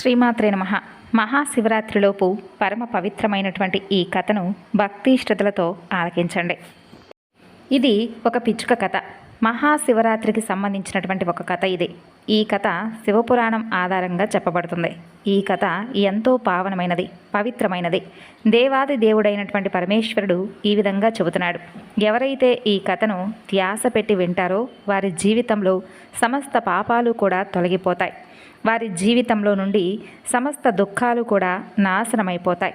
శ్రీమాత్రే నమ. మహాశివరాత్రిలోపు పరమ పవిత్రమైనటువంటి ఈ కథను భక్తి శ్రద్ధలతో ఆలకించండి. ఇది ఒక పిచ్చుక కథ. మహాశివరాత్రికి సంబంధించినటువంటి ఒక కథ ఇది. ఈ కథ శివపురాణం ఆధారంగా చెప్పబడుతుంది. ఈ కథ ఎంతో పావనమైనది పవిత్రమైనది. దేవాది దేవుడైనటువంటి పరమేశ్వరుడు ఈ విధంగా చెబుతున్నాడు. ఎవరైతే ఈ కథను ధ్యాస పెట్టి వింటారో వారి జీవితంలో సమస్త పాపాలు కూడా తొలగిపోతాయి. వారి జీవితంలో నుండి సమస్త దుఃఖాలు కూడా నాశనమైపోతాయి.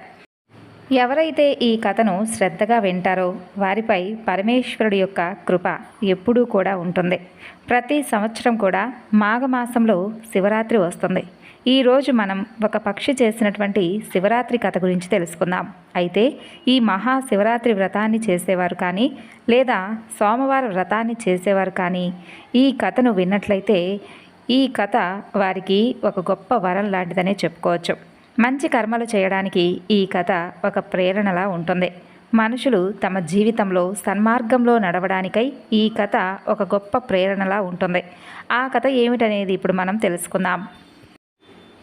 ఎవరైతే ఈ కథను శ్రద్ధగా వింటారో వారిపై పరమేశ్వరుడి యొక్క కృప ఎప్పుడూ కూడా ఉంటుంది. ప్రతి సంవత్సరం కూడా మాఘమాసంలో శివరాత్రి వస్తుంది. ఈరోజు మనం ఒక పక్షి చేసినటువంటి శివరాత్రి కథ గురించి తెలుసుకుందాం. అయితే ఈ మహా శివరాత్రి వ్రతాన్ని చేసేవారు కానీ లేదా సోమవారం వ్రతాన్ని చేసేవారు కానీ ఈ కథను విన్నట్లయితే ఈ కథ వారికి ఒక గొప్ప వరం లాంటిదనే చెప్పుకోవచ్చు. మంచి కర్మలు చేయడానికి ఈ కథ ఒక ప్రేరణలా ఉంటుంది. మనుషులు తమ జీవితంలో సన్మార్గంలో నడవడానికై ఈ కథ ఒక గొప్ప ప్రేరణలా ఉంటుంది. ఆ కథ ఏమిటనేది ఇప్పుడు మనం తెలుసుకుందాం.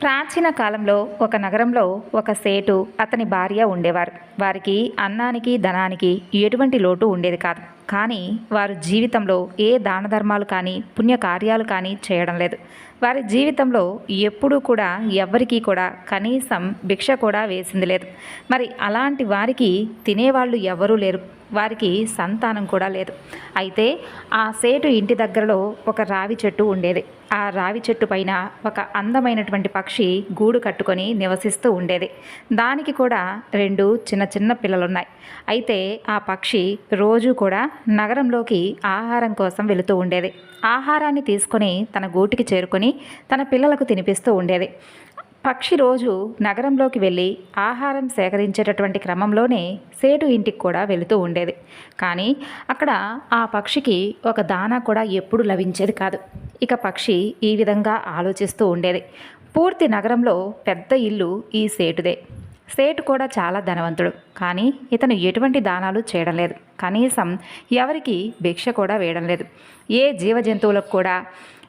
ప్రాచీన కాలంలో ఒక నగరంలో ఒక సేటు అతని భార్య ఉండేవారు. వారికి అన్నానికి ధనానికి ఎటువంటి లోటు ఉండేది కాదు. కానీ వారు జీవితంలో ఏ దాన ధర్మాలు కానీ పుణ్యకార్యాలు కానీ చేయడం లేదు. వారి జీవితంలో ఎప్పుడూ కూడా ఎవ్వరికీ కూడా కనీసం భిక్ష కూడా వేసింది లేదు. మరి అలాంటి వారికి తినేవాళ్ళు ఎవరూ లేరు. వారికి సంతానం కూడా లేదు. అయితే ఆ సేటు ఇంటి దగ్గరలో ఒక రావి చెట్టు ఉండేది. ఆ రావి చెట్టు పైన ఒక అందమైనటువంటి పక్షి గూడు కట్టుకొని నివసిస్తూ ఉండేది. దానికి కూడా రెండు చిన్న చిన్న పిల్లలున్నాయి. అయితే ఆ పక్షి రోజు కూడా నగరంలోకి ఆహారం కోసం వెళుతూ ఉండేది. ఆహారాన్ని తీసుకొని తన గూటికి చేరుకొని తన పిల్లలకు తినిపిస్తూ ఉండేది. పక్షి రోజు నగరంలోకి వెళ్ళి ఆహారం సేకరించేటటువంటి క్రమంలోనే సేటు ఇంటికి కూడా వెళుతూ ఉండేది. కానీ అక్కడ ఆ పక్షికి ఒక దానా కూడా ఎప్పుడు లభించేది కాదు. ఇక పక్షి ఈ విధంగా ఆలోచిస్తూ ఉండేది. పూర్తి నగరంలో పెద్ద ఇల్లు ఈ సేటుదే. సేటు కూడా చాలా ధనవంతుడు. కానీ ఇతను ఎటువంటి దానాలు చేయడం లేదు. కనీసం ఎవరికి భిక్ష కూడా వేయడం లేదు. ఏ జీవ జంతువులకు కూడా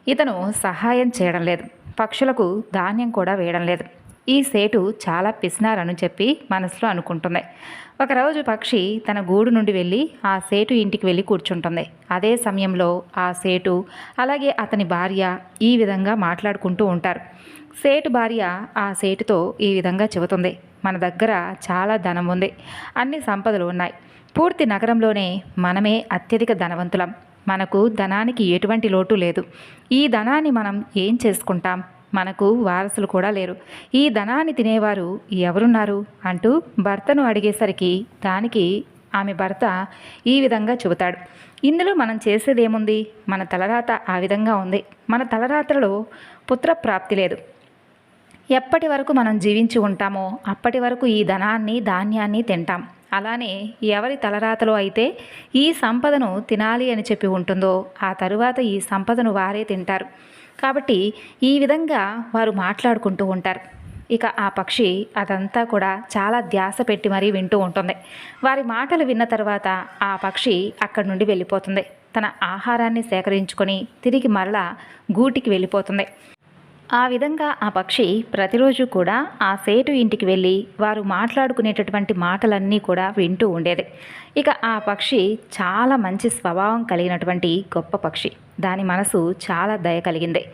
ఇతను సహాయం చేయడం లేదు. పక్షులకు ధాన్యం కూడా వేయడం లేదు. ఈ సేటు చాలా పిసినారని చెప్పి మనసులో అనుకుంటుంది. ఒకరోజు పక్షి తన గూడు నుండి వెళ్ళి ఆ సేటు ఇంటికి వెళ్ళి కూర్చుంటుంది. అదే సమయంలో ఆ సేటు అలాగే అతని భార్య ఈ విధంగా మాట్లాడుకుంటూ ఉంటారు. సేటు భార్య ఆ సేటుతో ఈ విధంగా చెబుతుంది. మన దగ్గర చాలా ధనం ఉంది. అన్ని సంపదలు ఉన్నాయి. పూర్తి నగరంలోనే మనమే అత్యధిక ధనవంతులం. మనకు ధనానికి ఎటువంటి లోటు లేదు. ఈ ధనాన్ని మనం ఏం చేసుకుంటాం? మనకు వారసులు కూడా లేరు. ఈ ధనాన్ని తినేవారు ఎవరున్నారు? అంటూ భర్తను అడిగేసరికి దానికి ఆమె భర్త ఈ విధంగా చెబుతాడు. ఇందులో మనం చేసేదేముంది? మన తలరాత ఆ విధంగా ఉంది. మన తలరాత్రలో పుత్రప్రాప్తి లేదు. ఎప్పటి వరకు మనం జీవించి ఉంటామో అప్పటి వరకు ఈ ధనాన్ని ధాన్యాన్ని తింటాం. అలానే ఎవరి తలరాతలో అయితే ఈ సంపదను తినాలి అని చెప్పి ఉంటుందో ఆ తరువాత ఈ సంపదను వారే తింటారు. కాబట్టి ఈ విధంగా వారు మాట్లాడుకుంటూ ఉంటారు. ఇక ఆ పక్షి అదంతా కూడా చాలా ధ్యాస పెట్టి మరీ వింటూ ఉంటుంది. వారి మాటలు విన్న తర్వాత ఆ పక్షి అక్కడి నుండి వెళ్ళిపోతుంది. తన ఆహారాన్ని సేకరించుకొని తిరిగి మరలా గూటికి వెళ్ళిపోతుంది. ఆ విధంగా ఆ పక్షి ప్రతిరోజు కూడా ఆ సేటు ఇంటికి వెళ్ళి వారు మాట్లాడుకునేటటువంటి మాటలన్నీ కూడా వింటూ ఉండేది. ఇక ఆ పక్షి చాలా మంచి స్వభావం కలిగినటువంటి గొప్ప పక్షి. దాని మనసు చాలా దయ కలిగింది.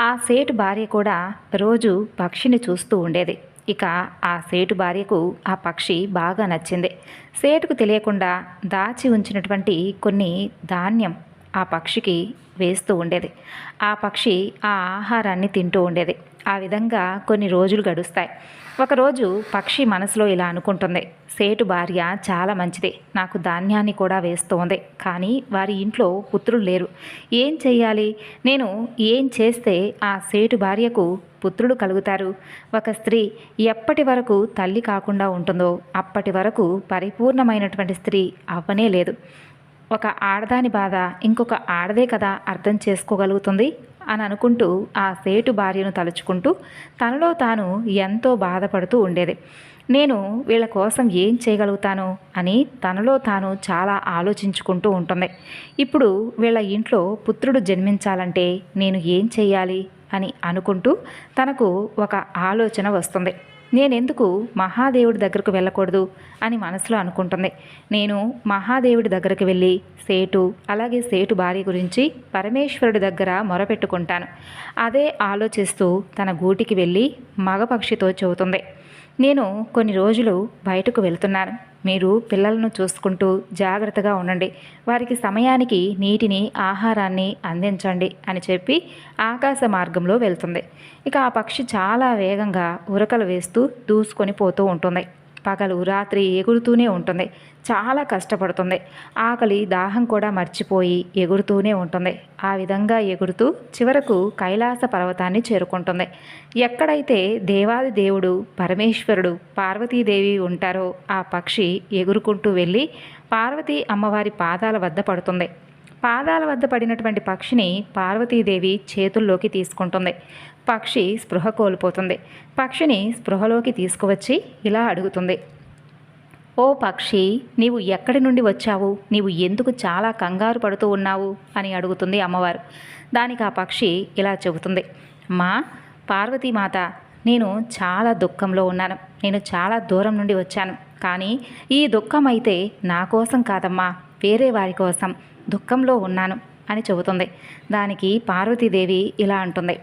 ఆ సేటు భార్య కూడా రోజు పక్షిని చూస్తూ ఉండేది. ఇక ఆ సేటు భార్యకు ఆ పక్షి బాగా నచ్చింది. సేటుకు తెలియకుండా దాచి ఉంచినటువంటి కొన్ని ధాన్యం ఆ పక్షికి వేస్తూ ఉండేది. ఆ పక్షి ఆ ఆహారాన్ని తింటూ ఉండేది. ఆ విధంగా కొన్ని రోజులు గడుస్తాయి. ఒకరోజు పక్షి మనసులో ఇలా అనుకుంటుంది. సేటు భార్య చాలా మంచిది. నాకు ధాన్యాన్ని కూడా వేస్తోంది. కానీ వారి ఇంట్లో పుత్రులు లేరు. ఏం చెయ్యాలి? నేను ఏం చేస్తే ఆ సేటు భార్యకు పుత్రుడు కలుగుతారు? ఒక స్త్రీ ఎప్పటి వరకు తల్లి కాకుండా ఉంటుందో అప్పటి వరకు పరిపూర్ణమైనటువంటి స్త్రీ అవ్వనే లేదు. ఒక ఆడదాని బాధ ఇంకొక ఆడదే కదా అర్థం చేసుకోగలుగుతుంది అని అనుకుంటూ ఆ సేటు భార్యను తలుచుకుంటూ తనలో తాను ఎంతో బాధపడుతూ ఉండేది. నేను వీళ్ళ కోసం ఏం చేయగలుగుతాను అని తనలో తాను చాలా ఆలోచించుకుంటూ ఉంటుంది. ఇప్పుడు వీళ్ళ ఇంట్లో పుత్రుడు జన్మించాలంటే నేను ఏం చేయాలి అని అనుకుంటూ తనకు ఒక ఆలోచన వస్తుంది. నేనెందుకు మహాదేవుడి దగ్గరకు వెళ్ళకూడదు అని మనసులో అనుకుంటుంది. నేను మహాదేవుడి దగ్గరకు వెళ్ళి సేటు అలాగే సేటు భార్య గురించి పరమేశ్వరుడి దగ్గర మొరపెట్టుకుంటాను. అదే ఆలోచిస్తూ తన గూటికి వెళ్ళి మగపక్షితో చెబుతుంది. నేను కొన్ని రోజులు బయటకు వెళ్తున్నాను. మీరు పిల్లలను చూసుకుంటూ జాగ్రత్తగా ఉండండి. వారికి సమయానికి నీటిని ఆహారాన్ని అందించండి అని చెప్పి ఆకాశ మార్గంలో వెళ్తుంది. ఇక ఆ పక్షి చాలా వేగంగా ఉరకలు వేస్తూ దూసుకొని పోతూ ఉంటుంది. పగలు రాత్రి ఎగురుతూనే ఉంటుంది. చాలా కష్టపడుతుంది. ఆకలి దాహం కూడా మర్చిపోయి ఎగురుతూనే ఉంటుంది. ఆ విధంగా ఎగురుతూ చివరకు కైలాస పర్వతాన్ని చేరుకుంటుంది. ఎక్కడైతే దేవాది దేవుడు పరమేశ్వరుడు పార్వతీదేవి ఉంటారో ఆ పక్షి ఎగురుకుంటూ వెళ్ళి పార్వతీ అమ్మవారి పాదాల వద్ద పడుతుంది. పాదాల వద్ద పడినటువంటి పక్షిని పార్వతీదేవి చేతుల్లోకి తీసుకుంటుంది. పక్షి స్పృహ కోల్పోతుంది. పక్షిని స్పృహలోకి తీసుకువచ్చి ఇలా అడుగుతుంది. ఓ పక్షి నీవు ఎక్కడి నుండి వచ్చావు? నీవు ఎందుకు చాలా కంగారు పడుతూ ఉన్నావు? అని అడుగుతుంది అమ్మవారు. దానికి ఆ పక్షి ఇలా చెబుతుంది. మా పార్వతీమాత నేను చాలా దుఃఖంలో ఉన్నాను. నేను చాలా దూరం నుండి వచ్చాను. కానీ ఈ దుఃఖం అయితే నా కోసం కాదమ్మా. వేరే వారి కోసం. దుఃఖంలో ఉన్నాను. అని చెబుతుంది. దానికి పార్వతీదేవి ఇలా అంటుంది.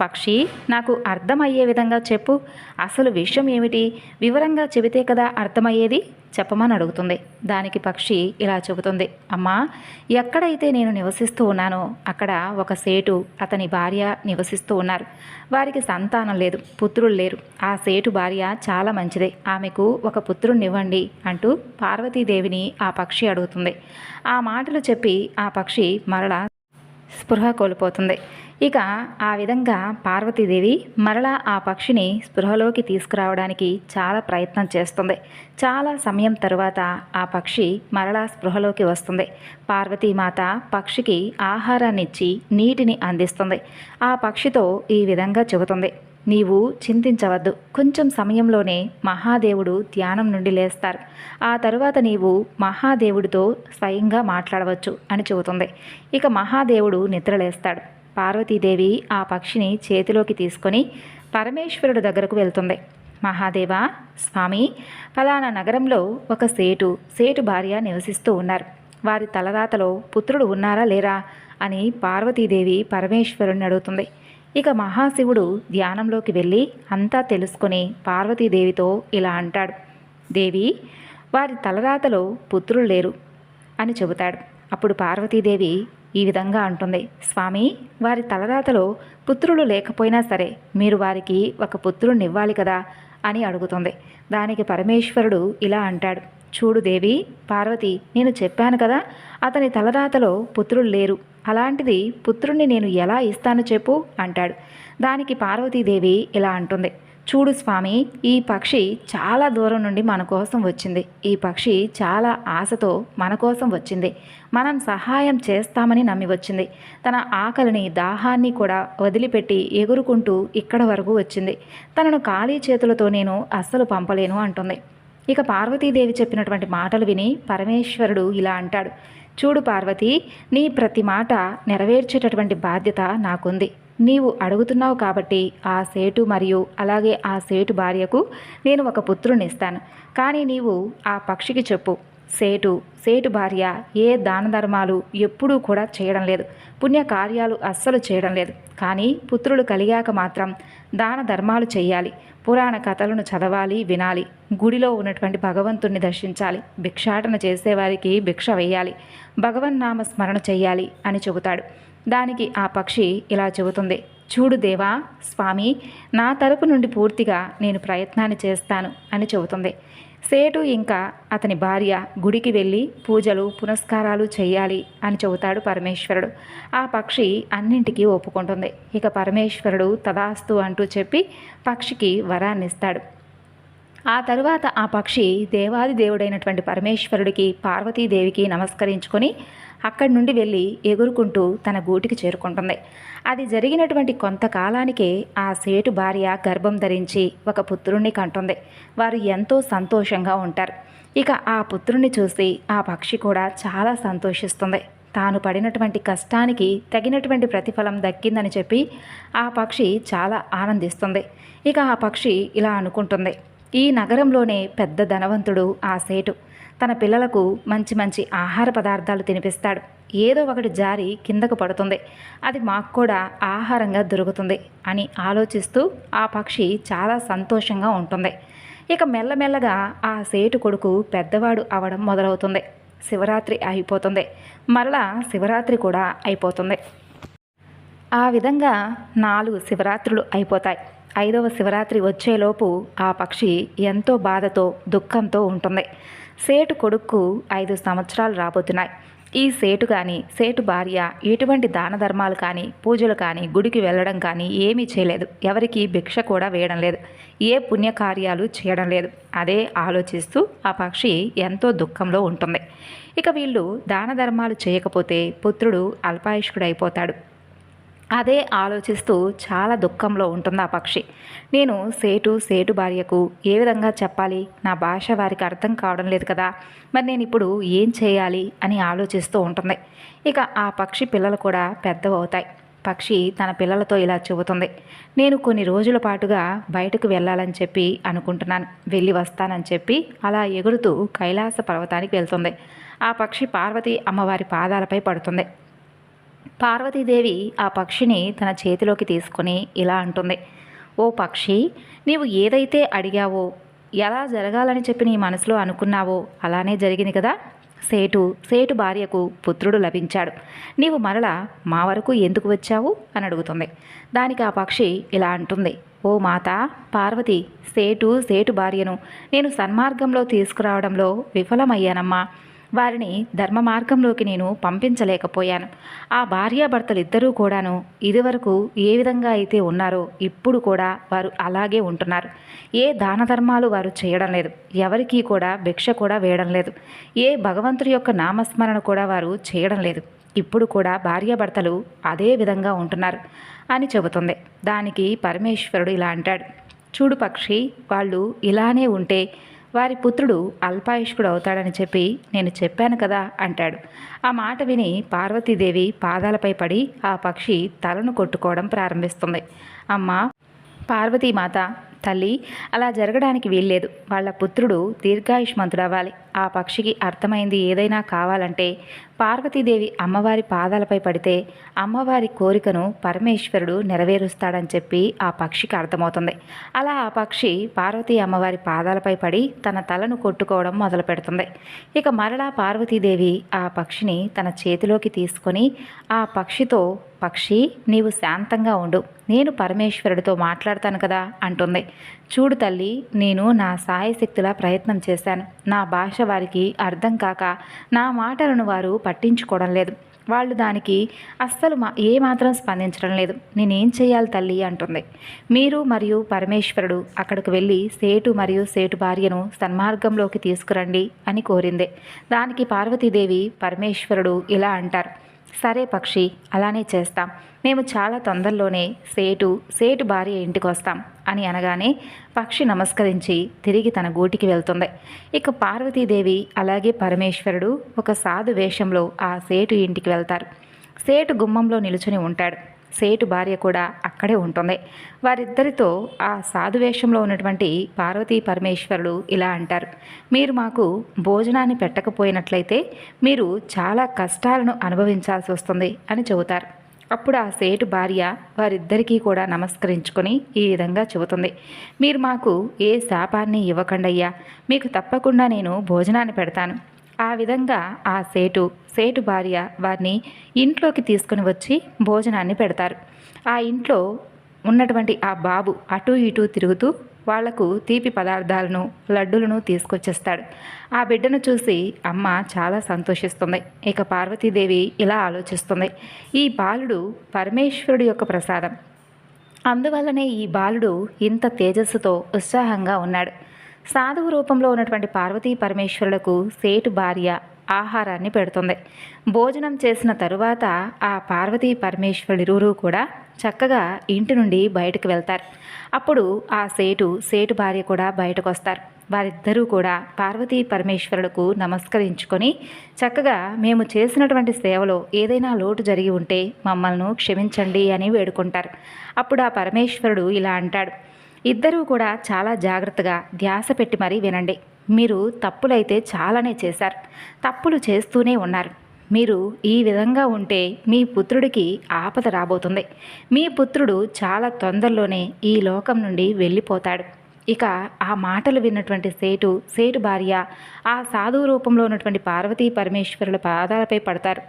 పక్షి నాకు అర్థమయ్యే విధంగా చెప్పు. అసలు విషయం ఏమిటి? వివరంగా చెబితే కదా అర్థమయ్యేది? చెప్పమని అడుగుతుంది. దానికి పక్షి ఇలా చెబుతుంది. అమ్మా ఎక్కడైతే నేను నివసిస్తూ ఉన్నానో అక్కడ ఒక సేటు అతని భార్య నివసిస్తూ ఉన్నారు. వారికి సంతానం లేదు పుత్రులు లేరు. ఆ సేటు భార్య చాలా మంచిదే. ఆమెకు ఒక పుత్రుణ్ణివ్వండి అంటూ పార్వతీదేవిని ఆ పక్షి అడుగుతుంది. ఆ మాటలు చెప్పి ఆ పక్షి మరలా స్పృహ కోల్పోతుంది. ఇక ఆ విధంగా పార్వతీదేవి మరలా ఆ పక్షిని స్పృహలోకి తీసుకురావడానికి చాలా ప్రయత్నం చేస్తుంది. చాలా సమయం తరువాత ఆ పక్షి మరలా స్పృహలోకి వస్తుంది. పార్వతీమాత పక్షికి ఆహారాన్ని ఇచ్చి నీటిని అందిస్తుంది. ఆ పక్షితో ఈ విధంగా చెబుతుంది. నీవు చింతించవద్దు. కొంచెం సమయంలోనే మహాదేవుడు ధ్యానం నుండి లేస్తారు. ఆ తరువాత నీవు మహాదేవుడితో స్వయంగా మాట్లాడవచ్చు అని చెబుతుంది. ఇక మహాదేవుడు నిద్రలేస్తాడు. పార్వతీదేవి ఆ పక్షిని చేతిలోకి తీసుకొని పరమేశ్వరుడు దగ్గరకు వెళ్తుంది. మహాదేవ స్వామి ఫలానా నగరంలో ఒక సేటు సేటు భార్య నివసిస్తూ ఉన్నారు. వారి తలరాతలో పుత్రుడు ఉన్నారా లేరా అని పార్వతీదేవి పరమేశ్వరుణ్ణి అడుగుతుంది. ఇక మహాశివుడు ధ్యానంలోకి వెళ్ళి అంతా తెలుసుకొని పార్వతీదేవితో ఇలా అంటాడు. దేవి వారి తలరాతలో పుత్రులు లేరు అని చెబుతాడు. అప్పుడు పార్వతీదేవి ఈ విధంగా అంటుంది. స్వామి వారి తలరాతలో పుత్రులు లేకపోయినా సరే మీరు వారికి ఒక పుత్రుణ్ణివ్వాలి కదా అని అడుగుతుంది. దానికి పరమేశ్వరుడు ఇలా అంటాడు. చూడు దేవి పార్వతి నేను చెప్పాను కదా అతని తలరాతలో పుత్రులు లేరు. అలాంటిది పుత్రుణ్ణి నేను ఎలా ఇస్తాను చెప్పు అంటాడు. దానికి పార్వతీదేవి ఇలా అంటుంది. చూడు స్వామి ఈ పక్షి చాలా దూరం నుండి మన కోసం వచ్చింది. ఈ పక్షి చాలా ఆశతో మన కోసం వచ్చింది. మనం సహాయం చేస్తామని నమ్మి వచ్చింది. తన ఆకలిని దాహాన్ని కూడా వదిలిపెట్టి ఎగురుకుంటూ ఇక్కడ వరకు వచ్చింది. తనను ఖాళీ చేతులతో నేను అస్సలు పంపలేను అంటుంది. ఇక పార్వతీదేవి చెప్పినటువంటి మాటలు విని పరమేశ్వరుడు ఇలా అంటాడు. చూడు పార్వతి నీ ప్రతి మాట నెరవేర్చేటటువంటి బాధ్యత నాకుంది. నీవు అడుగుతున్నావు కాబట్టి ఆ సేటు మరియు అలాగే ఆ సేటు భార్యకు నేను ఒక పుత్రుని ఇస్తాను. కానీ నీవు ఆ పక్షికి చెప్పు సేటు సేటు భార్య ఏ దాన ధర్మాలు ఎప్పుడూ కూడా చేయడం లేదు. పుణ్య కార్యాలు అస్సలు చేయడం లేదు. కానీ పుత్రులు కలిగాక మాత్రం దాన ధర్మాలు చేయాలి పురాణ కథలను చదవాలి వినాలి. గుడిలో ఉన్నటువంటి భగవంతుణ్ణి దర్శించాలి. భిక్షాటన చేసేవారికి భిక్ష వేయాలి. భగవన్నామ స్మరణ చేయాలి అని చెబుతాడు. దానికి ఆ పక్షి ఇలా చెబుతుంది చూడు దేవా స్వామి నా తరపు నుండి పూర్తిగా నేను ప్రయత్నాన్ని చేస్తాను అని చెబుతుంది. సేటు ఇంకా అతని భార్య గుడికి వెళ్ళి పూజలు పునస్కారాలు చేయాలి అని చెబుతాడు పరమేశ్వరుడు. ఆ పక్షి అన్నింటికీ ఒప్పుకుంటుంది. ఇక పరమేశ్వరుడు తదాస్తు అంటూ చెప్పి పక్షికి వరాన్ని ఇస్తాడు. ఆ తరువాత ఆ పక్షి దేవాది దేవుడైనటువంటి పరమేశ్వరుడికి పార్వతీదేవికి నమస్కరించుకొని అక్కడి నుండి వెళ్ళి ఎగురుకుంటూ తన గూటికి చేరుకుంటుంది. అది జరిగినటువంటి కొంతకాలానికే ఆ సేటు భార్య గర్భం ధరించి ఒక పుత్రుణ్ణి కంటుంది. వారు ఎంతో సంతోషంగా ఉంటారు. ఇక ఆ పుత్రుణ్ణి చూసి ఆ పక్షి కూడా చాలా సంతోషిస్తుంది. తాను పడినటువంటి కష్టానికి తగినటువంటి ప్రతిఫలం దక్కిందని చెప్పి ఆ పక్షి చాలా ఆనందిస్తుంది. ఇక ఆ పక్షి ఇలా అనుకుంటుంది. ఈ నగరంలోనే పెద్ద ధనవంతుడు ఆ సేటు. తన పిల్లలకు మంచి మంచి ఆహార పదార్థాలు తినిపిస్తాడు. ఏదో ఒకటి జారి కిందకు పడుతుంది. అది మాకు కూడా ఆహారంగా దొరుకుతుంది అని ఆలోచిస్తూ ఆ పక్షి చాలా సంతోషంగా ఉంటుంది. ఇక మెల్లమెల్లగా ఆ సేటు కొడుకు పెద్దవాడు అవడం మొదలవుతుంది. శివరాత్రి అయిపోతుంది. మరలా శివరాత్రి కూడా అయిపోతుంది. ఆ విధంగా నాలుగు శివరాత్రులు అయిపోతాయి. ఐదవ శివరాత్రి వచ్చేలోపు ఆ పక్షి ఎంతో బాధతో దుఃఖంతో ఉంటుంది. సేటు కొడుక్కు ఐదు సంవత్సరాలు రాబోతున్నాయి. ఈ సేటు కానీ సేటు భార్య ఎటువంటి దాన ధర్మాలు కానీ పూజలు కానీ గుడికి వెళ్ళడం కానీ ఏమీ చేయలేదు. ఎవరికి భిక్ష కూడా వేయడం లేదు. ఏ పుణ్యకార్యాలు చేయడం లేదు. అదే ఆలోచిస్తూ ఆ పక్షి ఎంతో దుఃఖంలో ఉంటుంది. ఇక వీళ్ళు దాన ధర్మాలు చేయకపోతే పుత్రుడు అల్పాయుష్కుడైపోతాడు. అదే ఆలోచిస్తూ చాలా దుఃఖంలో ఉంటుంది ఆ పక్షి? నేను సేటు సేటు భార్యకు ఏ విధంగా చెప్పాలి? నా భాష వారికి అర్థం కావడం లేదు కదా. మరి నేను ఇప్పుడు ఏం చేయాలి? అని ఆలోచిస్తూ ఉంటుంది. ఇక ఆ పక్షి పిల్లలు కూడా పెద్దవవుతాయి పక్షి తన పిల్లలతో ఇలా చెబుతుంది. నేను కొన్ని రోజుల పాటుగా బయటకు వెళ్ళాలని చెప్పి అనుకుంటున్నాను. వెళ్ళి వస్తానని చెప్పి అలా ఎగురుతూ కైలాస పర్వతానికి వెళ్తుంది. ఆ పక్షి పార్వతి అమ్మవారి పాదాలపై పడుతుంది. పార్వతీదేవి ఆ పక్షిని తన చేతిలోకి తీసుకొని ఇలా అంటుంది. ఓ పక్షి నీవు ఏదైతే అడిగావో ఎలా జరగాలని చెప్పి నీ మనసులో అనుకున్నావో అలానే జరిగింది కదా. సేటు సేటు భార్యకు పుత్రుడు లభించాడు. నీవు మరలా మా వరకు ఎందుకు వచ్చావు? అని అడుగుతుంది. దానికి ఆ పక్షి ఇలా అంటుంది. ఓ మాత పార్వతి సేటు సేటు భార్యను నేను సన్మార్గంలో తీసుకురావడంలో విఫలమయ్యానమ్మా. వారిని ధర్మ మార్గంలోకి నేను పంపించలేకపోయాను. ఆ భార్యాభర్తలిద్దరూ కూడాను ఇదివరకు ఏ విధంగా అయితే ఉన్నారో ఇప్పుడు కూడా వారు అలాగే ఉంటున్నారు. ఏ దాన ధర్మాలు వారు చేయడం లేదు. ఎవరికీ కూడా భిక్ష కూడా వేయడం లేదు. ఏ భగవంతుడి యొక్క నామస్మరణ కూడా వారు చేయడం లేదు. ఇప్పుడు కూడా భార్యాభర్తలు అదే విధంగా ఉంటున్నారు అని చెబుతుంది. దానికి పరమేశ్వరుడు ఇలా అంటాడు. చూడు పక్షి వాళ్ళు ఇలానే ఉంటే వారి పుత్రుడు అల్పాయుష్కుడు అవుతాడని చెప్పి నేను చెప్పాను కదా అంటాడు. ఆ మాట విని పార్వతీదేవి పాదాలపై పడి ఆ పక్షి తలను కొట్టుకోవడం ప్రారంభిస్తుంది. అమ్మ! పార్వతీమాత తల్లి! అలా జరగడానికి వీల్లేదు. వాళ్ళ పుత్రుడు దీర్ఘాయుష్మంతుడవ్వాలి. ఆ పక్షికి అర్థమైంది ఏదైనా కావాలంటే పార్వతీదేవి అమ్మవారి పాదాలపై పడితే అమ్మవారి కోరికను పరమేశ్వరుడు నెరవేరుస్తాడని చెప్పి ఆ పక్షికి అర్థమవుతుంది. అలా ఆ పక్షి పార్వతీ అమ్మవారి పాదాలపై పడి తన తలను కొట్టుకోవడం మొదలు పెడుతుంది. ఇక మరలా పార్వతీదేవి ఆ పక్షిని తన చేతిలోకి తీసుకొని ఆ పక్షితో పక్షి నీవు శాంతంగా ఉండు. నేను పరమేశ్వరుడితో మాట్లాడతాను కదా అంటుంది. చూడు తల్లి నేను నా సాయశక్తులా ప్రయత్నం చేశాను. నా భాష వారికి అర్థం కాక నా మాటలను వారు పట్టించుకోవడం లేదు. వాళ్ళు దానికి అస్సలు మా ఏమాత్రం స్పందించడం లేదు. నేనేం చేయాలి తల్లి అంటుంది. మీరు మరియు పరమేశ్వరుడు అక్కడికి వెళ్ళి సేటు మరియు సేటు భార్యను సన్మార్గంలోకి తీసుకురండి అని కోరింది. దానికి పార్వతీదేవి పరమేశ్వరుడు ఇలా అంటారు. సరే పక్షి అలానే చేస్తాం. మేము చాలా తొందరలోనే సేటు సేటు భార్య ఇంటికి వస్తాం అని అనగానే పక్షి నమస్కరించి తిరిగి తన గూటికి వెళ్తుంది. ఇక పార్వతీదేవి అలాగే పరమేశ్వరుడు ఒక సాధు వేషంలో ఆ సేటు ఇంటికి వెళ్తారు. సేటు గుమ్మంలో నిలుచుని ఉంటాడు. సేటు భార్య కూడా అక్కడే ఉంటుంది. వారిద్దరితో ఆ సాధువేషంలో ఉన్నటువంటి పార్వతీ పరమేశ్వరుడు ఇలా అంటారు. మీరు మాకు భోజనాన్ని పెట్టకపోయినట్లయితే మీరు చాలా కష్టాలను అనుభవించాల్సి వస్తుంది అని చెబుతారు. అప్పుడు ఆ సేటు భార్య వారిద్దరికీ కూడా నమస్కరించుకొని ఈ విధంగా చెబుతుంది. మీరు మాకు ఏ శాపాన్ని ఇవ్వకండయ్యా. మీకు తప్పకుండా నేను భోజనాన్ని పెడతాను. ఆ విధంగా ఆ సేటు సేటు భార్య వారిని ఇంట్లోకి తీసుకుని వచ్చి భోజనాన్ని పెడతారు. ఆ ఇంట్లో ఉన్నటువంటి ఆ బాబు అటు ఇటు తిరుగుతూ వాళ్ళకు తీపి పదార్థాలను లడ్డులను తీసుకొచ్చేస్తాడు. ఆ బిడ్డను చూసి అమ్మ చాలా సంతోషిస్తుంది. ఇక పార్వతీదేవి ఇలా ఆలోచిస్తుంది. ఈ బాలుడు పరమేశ్వరుడి యొక్క ప్రసాదం. అందువల్లనే ఈ బాలుడు ఇంత తేజస్సుతో ఉత్సాహంగా ఉన్నాడు. సాధువు రూపంలో ఉన్నటువంటి పార్వతీ పరమేశ్వరులకు సేటు భార్య ఆహారాన్ని పెడుతుంది. భోజనం చేసిన తరువాత ఆ పార్వతీ పరమేశ్వరుడిరువురు కూడా చక్కగా ఇంటి నుండి బయటకు వెళ్తారు. అప్పుడు ఆ సేటు సేటు భార్య కూడా బయటకు వస్తారు. వారిద్దరూ కూడా పార్వతీ పరమేశ్వరులకు నమస్కరించుకొని చక్కగా మేము చేసినటువంటి సేవలో ఏదైనా లోటు జరిగి ఉంటే మమ్మల్ని క్షమించండి అని వేడుకుంటారు. అప్పుడు ఆ పరమేశ్వరుడు ఇలా అంటాడు. ఇద్దరూ కూడా చాలా జాగ్రత్తగా ధ్యాస పెట్టి మరీ వినండి. మీరు తప్పులైతే చాలానే చేశారు. తప్పులు చేస్తూనే ఉన్నారు. మీరు ఈ విధంగా ఉంటే మీ పుత్రుడికి ఆపద రాబోతుంది. మీ పుత్రుడు చాలా తొందరలోనే ఈ లోకం నుండి వెళ్ళిపోతాడు. ఇక ఆ మాటలు విన్నటువంటి సేటు సేటు భార్య ఆ సాధువు రూపంలో ఉన్నటువంటి పార్వతీ పరమేశ్వరుల పాదాలపై పడతారు.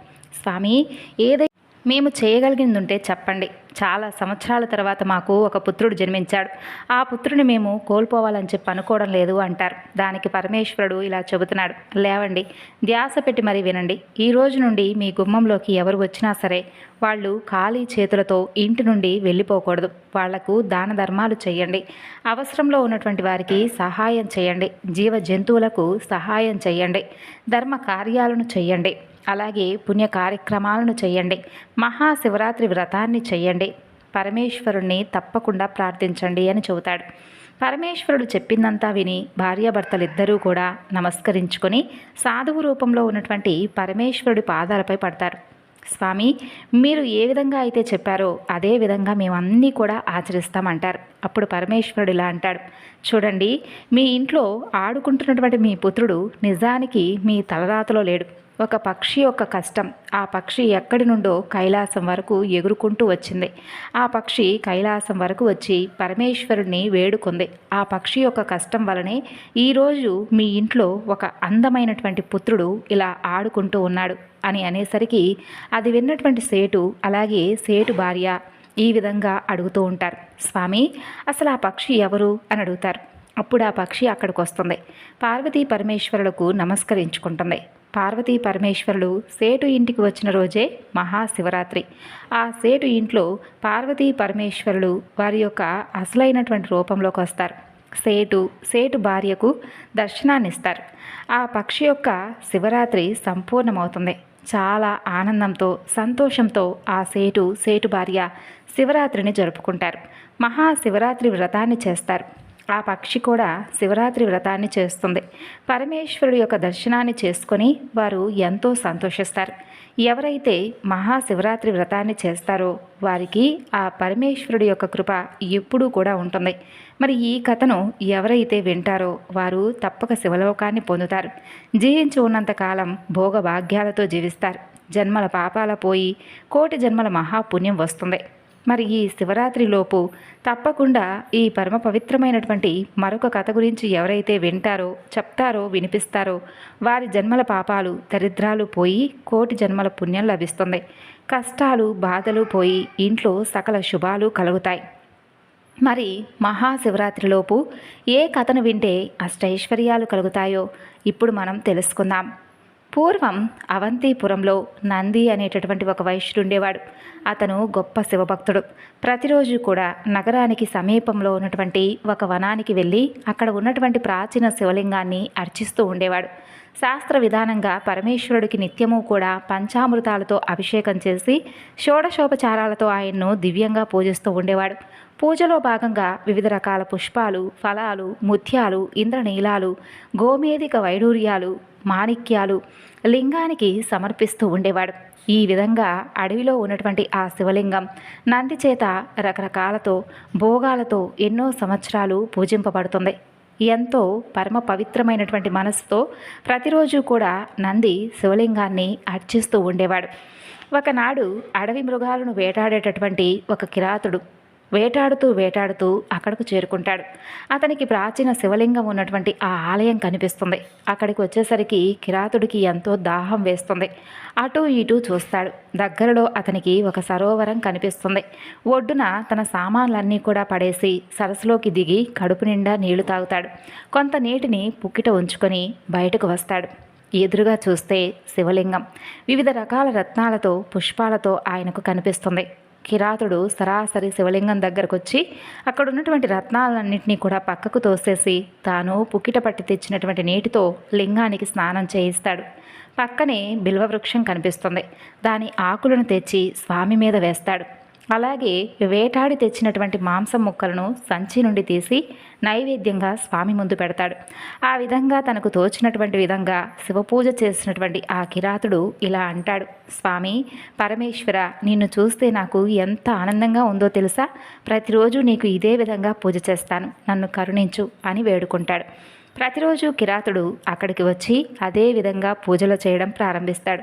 స్వామి ఏదై మేము చేయగలిగిందుంటే చెప్పండి. చాలా సంవత్సరాల తర్వాత మాకు ఒక పుత్రుడు జన్మించాడు. ఆ పుత్రుని మేము కోల్పోవాలని చెప్పి అనుకోవడం లేదు అంటారు. దానికి పరమేశ్వరుడు ఇలా చెబుతున్నాడు. లేవండి ధ్యాస పెట్టి మరీ వినండి. ఈ రోజు నుండి మీ గుమ్మంలోకి ఎవరు వచ్చినా సరే వాళ్ళు ఖాళీ చేతులతో ఇంటి నుండి వెళ్ళిపోకూడదు. వాళ్ళకు దాన ధర్మాలు చేయండి. అవసరంలో ఉన్నటువంటి వారికి సహాయం చేయండి. జీవ జంతువులకు సహాయం చేయండి. ధర్మ కార్యాలను చేయండి. అలాగే పుణ్య కార్యక్రమాలను చేయండి. మహాశివరాత్రి వ్రతాన్ని చేయండి. పరమేశ్వరుణ్ణి తప్పకుండా ప్రార్థించండి అని చెబుతాడు. పరమేశ్వరుడు చెప్పిందంతా విని భార్యాభర్తలిద్దరూ కూడా నమస్కరించుకొని సాధువు రూపంలో ఉన్నటువంటి పరమేశ్వరుడి పాదాలపై పడతారు. స్వామి మీరు ఏ విధంగా అయితే చెప్పారో అదే విధంగా మేము అన్నీ కూడా ఆచరిస్తామంటారు. అప్పుడు పరమేశ్వరుడు ఇలా అంటాడు. చూడండి మీ ఇంట్లో ఆడుకుంటున్నటువంటి మీ పుత్రుడు నిజానికి మీ తలరాతలో లేడు. ఒక పక్షి యొక్క కష్టం. ఆ పక్షి ఎక్కడి నుండో కైలాసం వరకు ఎగురుకుంటూ వచ్చింది. ఆ పక్షి కైలాసం వరకు వచ్చి పరమేశ్వరుణ్ణి వేడుకుంది. ఆ పక్షి యొక్క కష్టం వలనే ఈరోజు మీ ఇంట్లో ఒక అందమైనటువంటి పుత్రుడు ఇలా ఆడుకుంటూ ఉన్నాడు అని అనేసరికి అది విన్నటువంటి సేటు అలాగే సేటు భార్య ఈ విధంగా అడుగుతూ ఉంటారు. స్వామి అసలు ఆ పక్షి ఎవరు? అని అడుగుతారు. అప్పుడు ఆ పక్షి అక్కడికి వస్తుంది. పార్వతీ పరమేశ్వరులకు నమస్కరించుకుంటుంది. పార్వతీ పరమేశ్వరులు సేటు ఇంటికి వచ్చిన రోజే మహాశివరాత్రి. ఆ సేటు ఇంట్లో పార్వతీ పరమేశ్వరులు వారి యొక్క అసలైనటువంటి రూపంలోకి వస్తారు. సేటు సేటు భార్యకు దర్శనాన్నిస్తారు. ఆ పక్షి యొక్క శివరాత్రి సంపూర్ణమవుతుంది. చాలా ఆనందంతో సంతోషంతో ఆ సేటు సేటు భార్య శివరాత్రిని జరుపుకుంటారు. మహాశివరాత్రి వ్రతాన్ని చేస్తారు. ఆ పక్షి కూడా శివరాత్రి వ్రతాన్ని చేస్తుంది. పరమేశ్వరుడు యొక్క దర్శనాన్ని చేసుకొని వారు ఎంతో సంతోషిస్తారు. ఎవరైతే మహాశివరాత్రి వ్రతాన్ని చేస్తారో వారికి ఆ పరమేశ్వరుడి యొక్క కృప ఎప్పుడూ కూడా ఉంటుంది. మరి ఈ కథను ఎవరైతే వింటారో వారు తప్పక శివలోకాన్ని పొందుతారు. జీవించి ఉన్నంతకాలం భోగభాగ్యాలతో జీవిస్తారు. జన్మల పాపాల పోయి కోటి జన్మల మహాపుణ్యం వస్తుంది. మరి ఈ శివరాత్రిలోపు తప్పకుండా ఈ పరమ పవిత్రమైనటువంటి మరొక కథ గురించి ఎవరైతే వింటారో చెప్తారో వినిపిస్తారో వారి జన్మల పాపాలు దరిద్రాలు పోయి కోటి జన్మల పుణ్యం లభిస్తుంది. కష్టాలు బాధలు పోయి ఇంట్లో సకల శుభాలు కలుగుతాయి. మరి మహాశివరాత్రిలోపు ఏ కథను వింటే అష్టైశ్వర్యాలు కలుగుతాయో ఇప్పుడు మనం తెలుసుకుందాం. పూర్వం అవంతిపురంలో నంది అనేటటువంటి ఒక వైశ్యుడు ఉండేవాడు. అతను గొప్ప శివభక్తుడు. ప్రతిరోజు కూడా నగరానికి సమీపంలో ఉన్నటువంటి ఒక వనానికి వెళ్ళి అక్కడ ఉన్నటువంటి ప్రాచీన శివలింగాన్ని అర్చిస్తూ ఉండేవాడు. శాస్త్ర విధానంగా పరమేశ్వరుడికి నిత్యము కూడా పంచామృతాలతో అభిషేకం చేసి షోడశోపచారాలతో ఆయన్ను దివ్యంగా పూజిస్తూ ఉండేవాడు. పూజలో భాగంగా వివిధ రకాల పుష్పాలు ఫలాలు ముత్యాలు ఇంద్రనీలాలు గోమేధిక వైడూర్యాలు మాణిక్యాలు లింగానికి సమర్పిస్తూ ఉండేవాడు. ఈ విధంగా అడవిలో ఉన్నటువంటి ఆ శివలింగం నంది చేత రకరకాలతో భోగాలతో ఎన్నో సంవత్సరాలు పూజింపబడుతుంది. ఎంతో పరమ పవిత్రమైనటువంటి మనసుతో ప్రతిరోజు కూడా నంది శివలింగాన్ని అర్చిస్తూ ఉండేవాడు. ఒకనాడు అడవి మృగాలను వేటాడేటటువంటి ఒక కిరాతుడు వేటాడుతూ వేటాడుతూ అక్కడకు చేరుకుంటాడు. అతనికి ప్రాచీన శివలింగం ఉన్నటువంటి ఆ ఆలయం కనిపిస్తుంది. అక్కడికి వచ్చేసరికి కిరాతుడికి ఎంతో దాహం వేస్తుంది. అటు ఇటు చూస్తాడు. దగ్గరలో అతనికి ఒక సరోవరం కనిపిస్తుంది. ఒడ్డున తన సామాన్లన్నీ కూడా పడేసి సరస్సులోకి దిగి కడుపు నిండా నీళ్ళు తాగుతాడు. కొంత నీటిని పుక్కిట ఉంచుకొని బయటకు వస్తాడు. ఎదురుగా చూస్తే శివలింగం. వివిధ రకాల రత్నాలతో పుష్పాలతో ఆయనకు కనిపిస్తుంది. కిరాతుడు సరాసరి శివలింగం దగ్గరకు వచ్చి అక్కడ ఉన్నటువంటి రత్నాలన్నింటినీ కూడా పక్కకు తోసేసి తాను పుక్కిట పట్టి తెచ్చినటువంటి నీటితో లింగానికి స్నానం చేయిస్తాడు. పక్కనే బిల్వవృక్షం కనిపిస్తుంది. దాని ఆకులను తెచ్చి స్వామి మీద వేస్తాడు. అలాగే వేటాడి తెచ్చినటువంటి మాంసం ముక్కలను సంచి నుండి తీసి నైవేద్యంగా స్వామి ముందు పెడతాడు. ఆ విధంగా తనకు తోచినటువంటి విధంగా శివపూజ చేసినటువంటి ఆ కిరాతుడు ఇలా అంటాడు. స్వామి పరమేశ్వర నిన్ను చూస్తే నాకు ఎంత ఆనందంగా ఉందో తెలుసా? ప్రతిరోజు నీకు ఇదే విధంగా పూజ చేస్తాను. నన్ను కరుణించు అని వేడుకుంటాడు. ప్రతిరోజు కిరాతుడు అక్కడికి వచ్చి అదే విధంగా పూజలు చేయడం ప్రారంభిస్తాడు.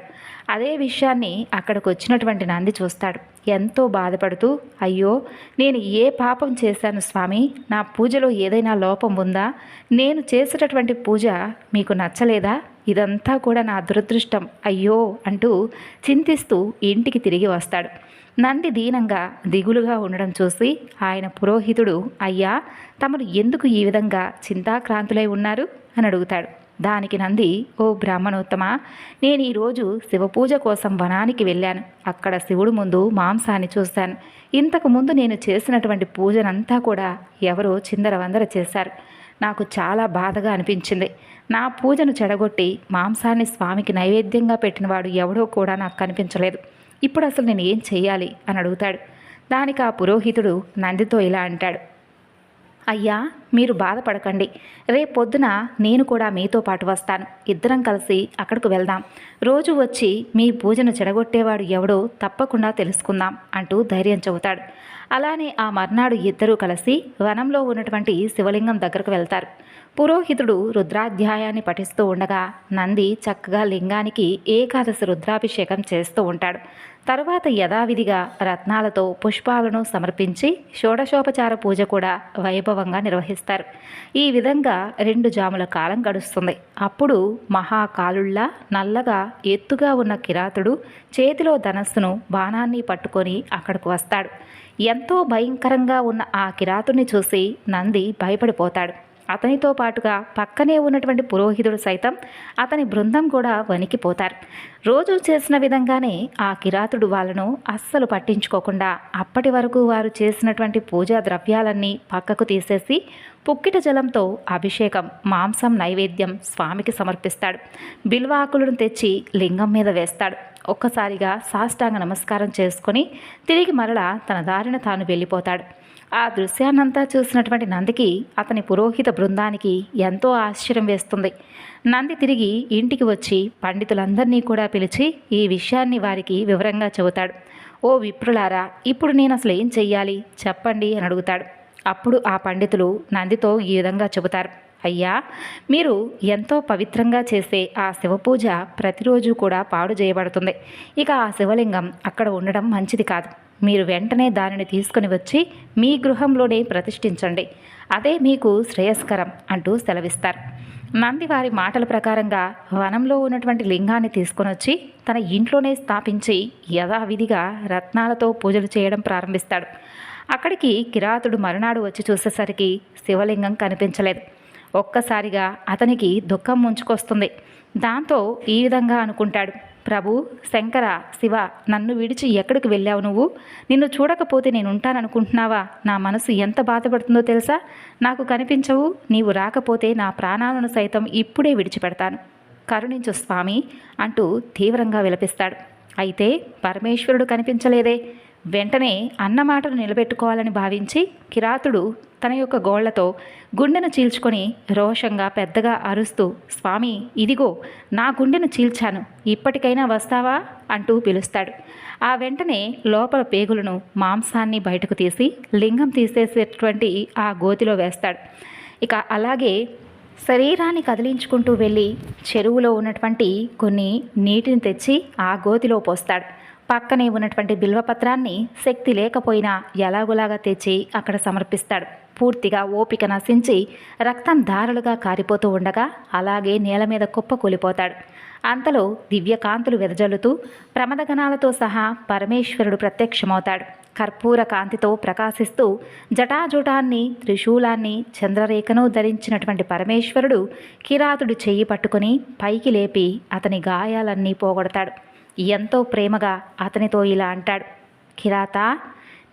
అదే విషయాన్ని అక్కడికి వచ్చినటువంటి నంది చూస్తాడు. ఎంతో బాధపడుతూ అయ్యో నేను ఏ పాపం చేశాను స్వామి? నా పూజలో ఏదైనా లోపం ఉందా? నేను చేసేటటువంటి పూజ మీకు నచ్చలేదా? ఇదంతా కూడా నా దురదృష్టం. అయ్యో అంటూ చింతిస్తూ ఇంటికి తిరిగి వస్తాడు. నంది దీనంగా దిగులుగా ఉండడం చూసి ఆయన పురోహితుడు అయ్యా తమరు ఎందుకు ఈ విధంగా చింతాక్రాంతులై ఉన్నారు? అని అడుగుతాడు. దానికి నంది ఓ బ్రాహ్మణోత్తమ నేను ఈరోజు శివపూజ కోసం వనానికి వెళ్ళాను. అక్కడ శివుడు ముందు మాంసాన్ని చూశాను ఇంతకు ముందు నేను చేసినటువంటి పూజనంతా కూడా ఎవరో చిందరవందర చేశారు. నాకు చాలా బాధగా అనిపించింది. నా పూజను చెడగొట్టి మాంసాన్ని స్వామికి నైవేద్యంగా పెట్టినవాడు ఎవడో కూడా నాకు కనిపించలేదు. ఇప్పుడు అసలు నేను ఏం చేయాలి అని అడుగుతాడు. దానికి ఆ పురోహితుడు నందితో ఇలా అంటాడు. అయ్యా మీరు బాధపడకండి. రేపొద్దున నేను కూడా మీతో పాటు వస్తాను. ఇద్దరం కలిసి అక్కడికి వెళ్దాం. రోజు వచ్చి మీ పూజను చెడగొట్టేవాడు ఎవడో తప్పకుండా తెలుసుకుందాం అంటూ ధైర్యం చెబుతాడు. అలానే ఆ మర్నాడు ఇద్దరూ కలిసి వనంలో ఉన్నటువంటి శివలింగం దగ్గరకు వెళ్తారు. పురోహితుడు రుద్రాధ్యాయాన్ని పఠిస్తూ ఉండగా నంది చక్కగా లింగానికి ఏకాదశి రుద్రాభిషేకం చేస్తూ ఉంటాడు. తరువాత యథావిధిగా రత్నాలతో పుష్పాలను సమర్పించి షోడశోపచార పూజ కూడా వైభవంగా నిర్వహిస్తారు. ఈ విధంగా రెండు జాముల కాలం గడుస్తుంది. అప్పుడు మహాకాలుళ్ళ నల్లగా ఎత్తుగా ఉన్న కిరాతుడు చేతిలో ధనస్సును బాణాన్ని పట్టుకొని అక్కడికి వస్తాడు. ఎంతో భయంకరంగా ఉన్న ఆ కిరాతుని చూసి నంది భయపడిపోతాడు. అతనితో పాటుగా పక్కనే ఉన్నటువంటి పురోహితుడు సైతం అతని బృందం కూడా వణికిపోతారు. రోజు చేసిన విధంగానే ఆ కిరాతుడు వాళ్ళను అస్సలు పట్టించుకోకుండా అప్పటి వరకు వారు చేసినటువంటి పూజా ద్రవ్యాలన్నీ పక్కకు తీసేసి పుక్కిట జలంతో అభిషేకం మాంసం నైవేద్యం స్వామికి సమర్పిస్తాడు. బిల్వాకులను తెచ్చి లింగం మీద వేస్తాడు. ఒక్కసారిగా సాష్టాంగ నమస్కారం చేసుకొని తిరిగి మరలా తన దారిన తాను వెళ్ళిపోతాడు. ఆ దృశ్యాన్నంతా చూసినటువంటి నందికి అతని పురోహిత బృందానికి ఎంతో ఆశ్చర్యం వేస్తుంది. నంది తిరిగి ఇంటికి వచ్చి పండితులందరినీ కూడా పిలిచి ఈ విషయాన్ని వారికి వివరంగా చెబుతాడు. ఓ విప్రులారా ఇప్పుడు నేను అసలు ఏం చెయ్యాలి? చెప్పండి అని అడుగుతాడు. అప్పుడు ఆ పండితులు నందితో ఈ విధంగా చెబుతారు. అయ్యా మీరు ఎంతో పవిత్రంగా చేసే ఆ శివపూజ ప్రతిరోజు కూడా పాడు చేయబడుతుంది. ఇక ఆ శివలింగం అక్కడ ఉండడం మంచిది కాదు. మీరు వెంటనే దానిని తీసుకుని వచ్చి మీ గృహంలోనే ప్రతిష్ఠించండి. అదే మీకు శ్రేయస్కరం అంటూ సెలవిస్తారు. నంది వారి మాటల ప్రకారంగా వనంలో ఉన్నటువంటి లింగాన్ని తీసుకొని వచ్చి తన ఇంట్లోనే స్థాపించి యథావిధిగా రత్నాలతో పూజలు చేయడం ప్రారంభిస్తాడు. అక్కడికి కిరాతుడు మరునాడు వచ్చి చూసేసరికి శివలింగం కనిపించలేదు. ఒక్కసారిగా అతనికి దుఃఖం ముంచుకొస్తుంది. దాంతో ఈ విధంగా అనుకుంటాడు. ప్రభు శంకర శివ నన్ను విడిచి ఎక్కడికి వెళ్ళావు నువ్వు? నిన్ను చూడకపోతే నేను ఉంటాననుకుంటున్నావా నా మనసు ఎంత బాధపడుతుందో తెలుసా? నాకు కనిపించవు. నీవు రాకపోతే నా ప్రాణాలను సైతం ఇప్పుడే విడిచిపెడతాను. కరుణించు స్వామి అంటూ తీవ్రంగా విలపిస్తాడు. అయితే పరమేశ్వరుడు కనిపించలేదే. వెంటనే అన్నమాటను నిలబెట్టుకోవాలని భావించి కిరాతుడు తన యొక్క గోళ్ళతో గుండెను చీల్చుకొని రోషంగా పెద్దగా అరుస్తూ స్వామి ఇదిగో నా గుండెను చీల్చాను. ఇప్పటికైనా వస్తావా? అంటూ పిలుస్తాడు. ఆ వెంటనే లోపల పేగులను మాంసాన్ని బయటకు తీసి లింగం తీసేసేటువంటి ఆ గోతిలో వేస్తాడు. ఇక అలాగే శరీరాన్ని కదిలించుకుంటూ వెళ్ళి చెరువులో ఉన్నటువంటి కొన్ని నీటిని తెచ్చి ఆ గోతిలో పోస్తాడు. పక్కనే ఉన్నటువంటి బిల్వపత్రాన్ని శక్తి లేకపోయినా ఎలాగులాగా తెచ్చి అక్కడ సమర్పిస్తాడు. పూర్తిగా ఓపిక నశించి రక్తం ధారలుగా కారిపోతూ ఉండగా అలాగే నేల మీద కుప్ప కూలిపోతాడు. అంతలో దివ్యకాంతులు వెదజల్లుతూ ప్రమదగణాలతో సహా పరమేశ్వరుడు ప్రత్యక్షమవుతాడు. కర్పూర కాంతితో ప్రకాశిస్తూ జటాజుటాన్ని త్రిశూలాన్ని చంద్రరేఖను ధరించినటువంటి పరమేశ్వరుడు కిరాతుడు చెయ్యి పట్టుకుని పైకి లేపి అతని గాయాలన్నీ పోగొడతాడు. ఎంతో ప్రేమగా అతనితో ఇలా అంటాడు. కిరాత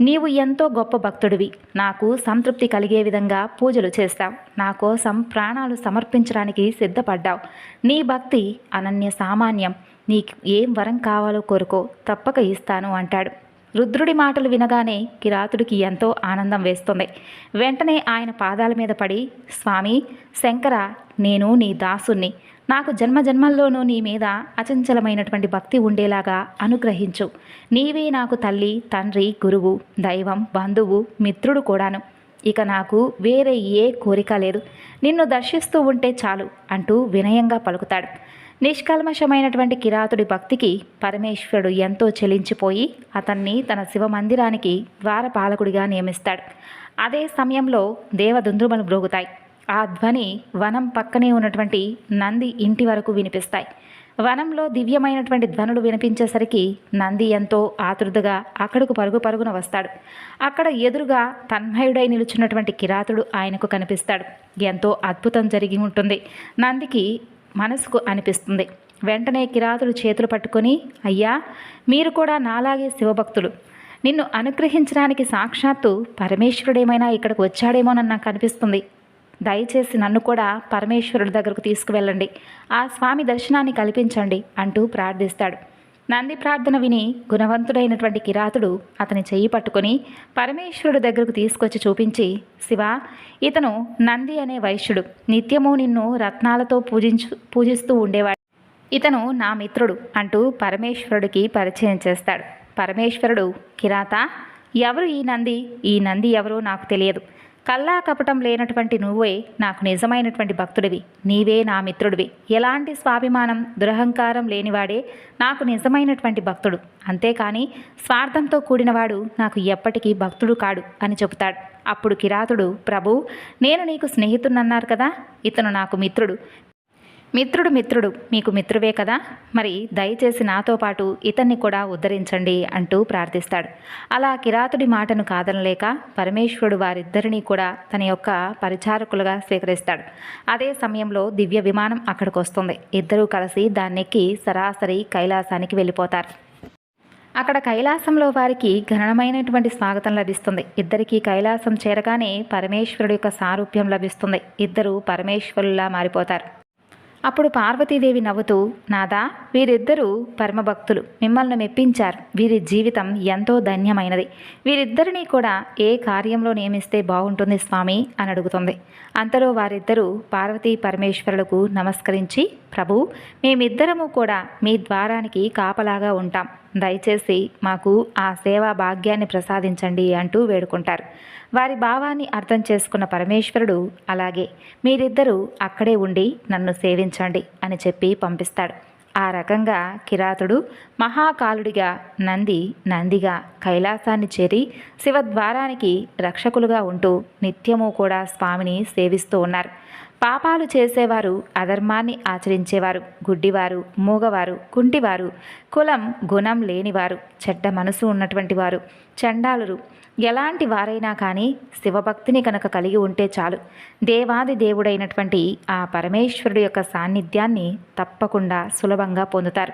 నీవు ఎంతో గొప్ప భక్తుడివి. నాకు సంతృప్తి కలిగే విధంగా పూజలు చేస్తావు. నా కోసం ప్రాణాలు సమర్పించడానికి సిద్ధపడ్డావు. నీ భక్తి అనన్య సామాన్యం. నీకు ఏం వరం కావాలో కోరుకో తప్పక ఇస్తాను అంటాడు. రుద్రుడి మాటలు వినగానే కిరాతుడికి ఎంతో ఆనందం వేస్తుంది. వెంటనే ఆయన పాదాల మీద పడి స్వామి శంకర నేను నీ దాసుణ్ణి. నాకు జన్మ జన్మల్లోనూ నీ మీద అచంచలమైనటువంటి భక్తి ఉండేలాగా అనుగ్రహించు. నీవే నాకు తల్లి తండ్రి గురువు దైవం బంధువు మిత్రుడు కూడాను. ఇక నాకు వేరే ఏ కోరిక లేదు. నిన్ను దర్శిస్తూ ఉంటే చాలు అంటూ వినయంగా పలుకుతాడు. నిష్కల్మషమైనటువంటి కిరాతుడి భక్తికి పరమేశ్వరుడు ఎంతో చెలించిపోయి అతన్ని తన శివమందిరానికి ద్వారపాలకుడిగా నియమిస్తాడు. అదే సమయంలో దేవదుంద్రుమలు బ్రోగుతాయి ఆ ధ్వని వనం పక్కనే ఉన్నటువంటి నంది ఇంటి వరకు వినిపిస్తాయి. వనంలో దివ్యమైనటువంటి ధ్వనులు వినిపించేసరికి నంది ఎంతో ఆతృతగా అక్కడకు పరుగు పరుగున వస్తాడు. అక్కడ ఎదురుగా తన్మయుడై నిలుచున్నటువంటి కిరాతుడు ఆయనకు కనిపిస్తాడు. ఎంతో అద్భుతం జరిగి ఉంటుంది. నందికి మనసుకు అనిపిస్తుంది. వెంటనే కిరాతుడు చేతులు పట్టుకొని అయ్యా మీరు కూడా నాలాగే శివభక్తులు. నిన్ను అనుగ్రహించడానికి సాక్షాత్తు పరమేశ్వరుడేమైనా ఇక్కడికి వచ్చాడేమోనని నాకు అనిపిస్తుంది. దయచేసి నన్ను కూడా పరమేశ్వరుడి దగ్గరకు తీసుకువెళ్ళండి. ఆ స్వామి దర్శనాన్ని కల్పించండి అంటూ ప్రార్థిస్తాడు. నంది ప్రార్థన విని గుణవంతుడైనటువంటి కిరాతుడు అతని చెయ్యి పట్టుకొని పరమేశ్వరుడు దగ్గరకు తీసుకొచ్చి చూపించి శివ ఇతను నంది అనే వైశ్యుడు. నిత్యము నిన్ను రత్నాలతో పూజించు పూజిస్తూ ఉండేవాడు. ఇతను నా మిత్రుడు అంటూ పరమేశ్వరుడికి పరిచయం చేస్తాడు. పరమేశ్వరుడు కిరాత ఎవరు ఈ నంది? ఈ నంది ఎవరో నాకు తెలియదు. కల్లా కపటం లేనటువంటి నువ్వే నాకు నిజమైనటువంటి భక్తుడివి. నీవే నా మిత్రుడివి. ఎలాంటి స్వాభిమానం దురహంకారం లేనివాడే నాకు నిజమైనటువంటి భక్తుడు. అంతేకాని స్వార్థంతో కూడినవాడు నాకు ఎప్పటికీ భక్తుడు కాడు అని చెబుతాడు. అప్పుడు కిరాతుడు ప్రభు నేను నీకు స్నేహితున్నన్నారు కదా? ఇతను నాకు మిత్రుడు. మిత్రుడు మిత్రుడు మీకు మిత్రువే కదా? మరి దయచేసి నాతో పాటు ఇతన్ని కూడా ఉద్ధరించండి అంటూ ప్రార్థిస్తాడు. అలా కిరాతుడి మాటను కాదనలేక పరమేశ్వరుడు వారిద్దరినీ కూడా తన యొక్క పరిచారకులుగా స్వీకరిస్తాడు. అదే సమయంలో దివ్య విమానం అక్కడికి వస్తుంది ఇద్దరూ కలిసి దాన్నెక్కి సరాసరి కైలాసానికి వెళ్ళిపోతారు. అక్కడ కైలాసంలో వారికి ఘనమైనటువంటి స్వాగతం లభిస్తుంది. ఇద్దరికీ కైలాసం చేరగానే పరమేశ్వరుడు యొక్క సారూప్యం లభిస్తుంది. ఇద్దరు పరమేశ్వరులా మారిపోతారు. అప్పుడు పార్వతీదేవి నవ్వుతూ నాదా వీరిద్దరూ పరమభక్తులు. మిమ్మల్ని మెప్పించారు. వీరి జీవితం ఎంతో ధన్యమైనది. వీరిద్దరినీ కూడా ఏ కార్యంలో నియమిస్తే బాగుంటుంది స్వామి అని అడుగుతుంది. అంతలో వారిద్దరూ పార్వతీ పరమేశ్వరులకు నమస్కరించి ప్రభు మేమిద్దరము కూడా మీ ద్వారానికి కాపలాగా ఉంటాం. దయచేసి మాకు ఆ సేవా భాగ్యాన్ని ప్రసాదించండి అంటూ వేడుకుంటారు. వారి భావాన్ని అర్థం చేసుకున్న పరమేశ్వరుడు అలాగే మీరిద్దరూ అక్కడే ఉండి నన్ను సేవించండి అని చెప్పి పంపిస్తాడు. ఆ రకంగా కిరాతుడు మహాకాలుడిగా నంది నందిగా కైలాసాన్ని చేరి శివద్వారానికి రక్షకులుగా ఉంటూ నిత్యము కూడా స్వామిని సేవిస్తూ ఉన్నారు. పాపాలు చేసేవారు అధర్మాన్ని ఆచరించేవారు గుడ్డివారు మూగవారు కుంటివారు కులం గుణం లేనివారు చెడ్డ మనసు ఉన్నటువంటి వారు చండాలురు. ఎలాంటి వారైనా కానీ శివభక్తిని కనుక కలిగి ఉంటే చాలు. దేవాది దేవుడైనటువంటి ఆ పరమేశ్వరుడు యొక్క సాన్నిధ్యాన్ని తప్పకుండా సులభంగా పొందుతారు.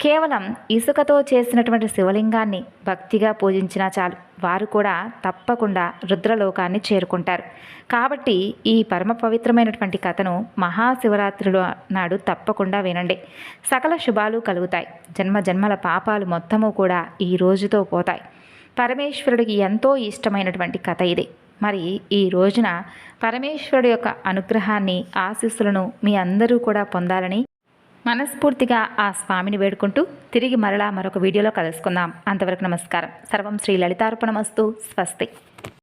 కేవలం ఇసుకతో చేసినటువంటి శివలింగాన్ని భక్తిగా పూజించినా చాలు. వారు కూడా తప్పకుండా రుద్రలోకాన్ని చేరుకుంటారు. కాబట్టి ఈ పరమ పవిత్రమైనటువంటి కథను మహాశివరాత్రిలో నాడు తప్పకుండా వినండి. సకల శుభాలు కలుగుతాయి. జన్మ జన్మల పాపాలు మొత్తము కూడా ఈ రోజుతో పోతాయి. పరమేశ్వరుడికి ఎంతో ఇష్టమైనటువంటి కథ ఇది. మరి ఈ రోజున పరమేశ్వరుడు యొక్క అనుగ్రహాన్ని ఆశీస్సులను మీ అందరూ కూడా పొందాలని మనస్ఫూర్తిగా ఆ స్వామిని వేడుకుంటూ తిరిగి మరలా మరొక వీడియోలో కలుసుకుందాం. అంతవరకు నమస్కారం. సర్వం శ్రీ లలితార్పణమస్తు. స్వస్తి.